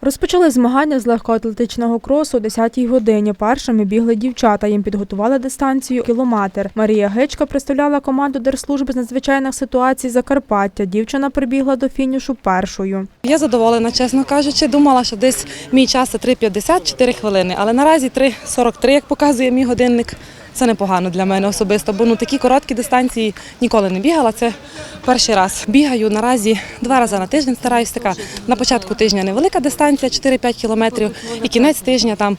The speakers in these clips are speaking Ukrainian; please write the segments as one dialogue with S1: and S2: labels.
S1: Розпочали змагання з легкоатлетичного кросу о 10-й годині. Першими бігли дівчата. Їм підготували дистанцію кілометр. Марія Гичка представляла команду Держслужби з надзвичайних ситуацій Закарпаття. Дівчина прибігла до фінішу першою.
S2: Я задоволена, чесно кажучи. Думала, що десь мій час це 3,50 4 хвилини, але наразі 3,43, як показує мій годинник. Це непогано для мене особисто, бо ну такі короткі дистанції ніколи не бігала. Це перший раз. Бігаю наразі два рази на тиждень. Стараюсь така на початку тижня невелика дистанція 4-5 кілометрів, і кінець тижня там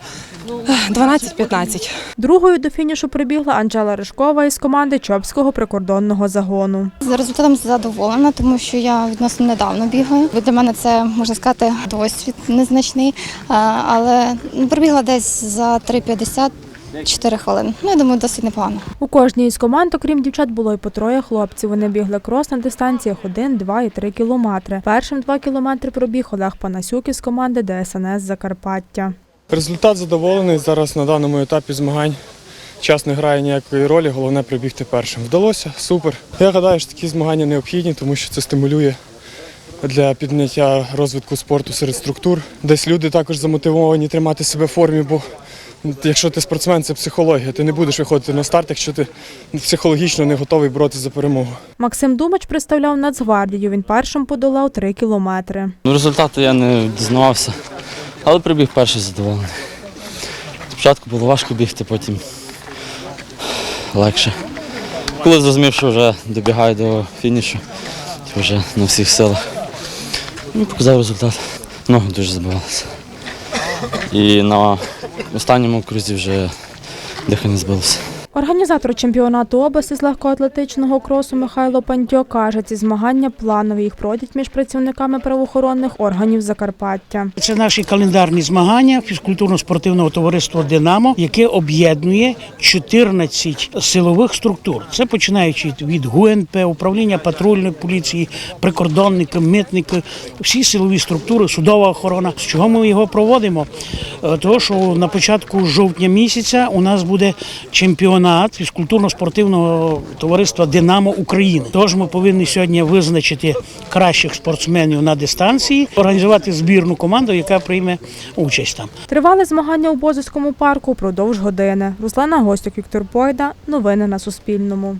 S2: 12-15.
S1: Другою до фінішу прибігла Анжела Ришкова із команди Чопського прикордонного загону.
S3: За результатом задоволена, тому що я відносно недавно бігаю. Для мене це можна сказати досвід незначний, але ну, пробігла десь за 3,50 4 хвилини. Ну, я думаю, досить непогано.
S1: У кожній із команд, окрім дівчат, було й по троє хлопців. Вони бігли крос на дистанціях 1, 2 і 3 кілометри. Першим 2 кілометри пробіг Олег Панасюк із команди ДСНС Закарпаття.
S4: Результат задоволений. Зараз на даному етапі змагань час не грає ніякої ролі, головне прибігти першим. Вдалося, супер. Я гадаю, що такі змагання необхідні, тому що це стимулює для підняття розвитку спорту серед структур. Десь люди також замотивовані тримати себе в формі, бо якщо ти спортсмен, це психологія. Ти не будеш виходити на старт, якщо ти психологічно не готовий боротися за перемогу.
S1: Максим Думач представляв Нацгвардію. Він першим подолав 3 кілометри.
S5: Ну, результату я не дізнавався, але прибіг перший задоволений. Спочатку було важко бігти, потім легше. Коли зрозумів, що вже добігаю до фінішу, то вже на всіх силах. Ну, показав результат. Ноги дуже забивалися. І на останньому крузі вже дихання збилося.
S1: Організатор чемпіонату області з легкоатлетичного кросу Михайло Пантьо каже, ці змагання планові. Їх пройдять між працівниками правоохоронних органів Закарпаття.
S6: Це наші календарні змагання фізкультурно-спортивного товариства Динамо, яке об'єднує 14 силових структур. Це починаючи від ГУНП, управління патрульної поліції, прикордонники, митники, всі силові структури, судова охорона. З чого ми його проводимо? Е, Того, що на початку жовтня місяця у нас буде чемпіонат фізкультурно-спортивного товариства Динамо України. Тож ми повинні сьогодні визначити кращих спортсменів на дистанції, організувати збірну команду, яка прийме участь там.
S1: Тривали змагання у Бозовському парку упродовж години. Руслана Гостюк, Віктор Бойда. Новини на Суспільному.